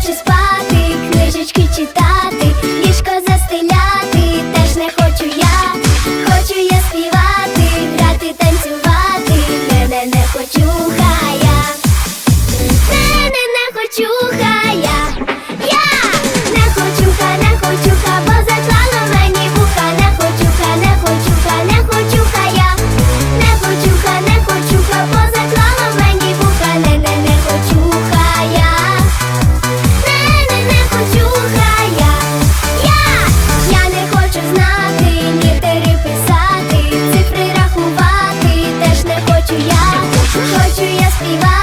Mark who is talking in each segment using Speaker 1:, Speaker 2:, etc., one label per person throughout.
Speaker 1: хочу спати, книжечки читати, ліжко застеляти, теж не хочу я, хочу я співати, грати, танцювати, мене не хочу хая, мене не хочу хая, я не хочу ха, не хочу ха. 비와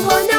Speaker 1: the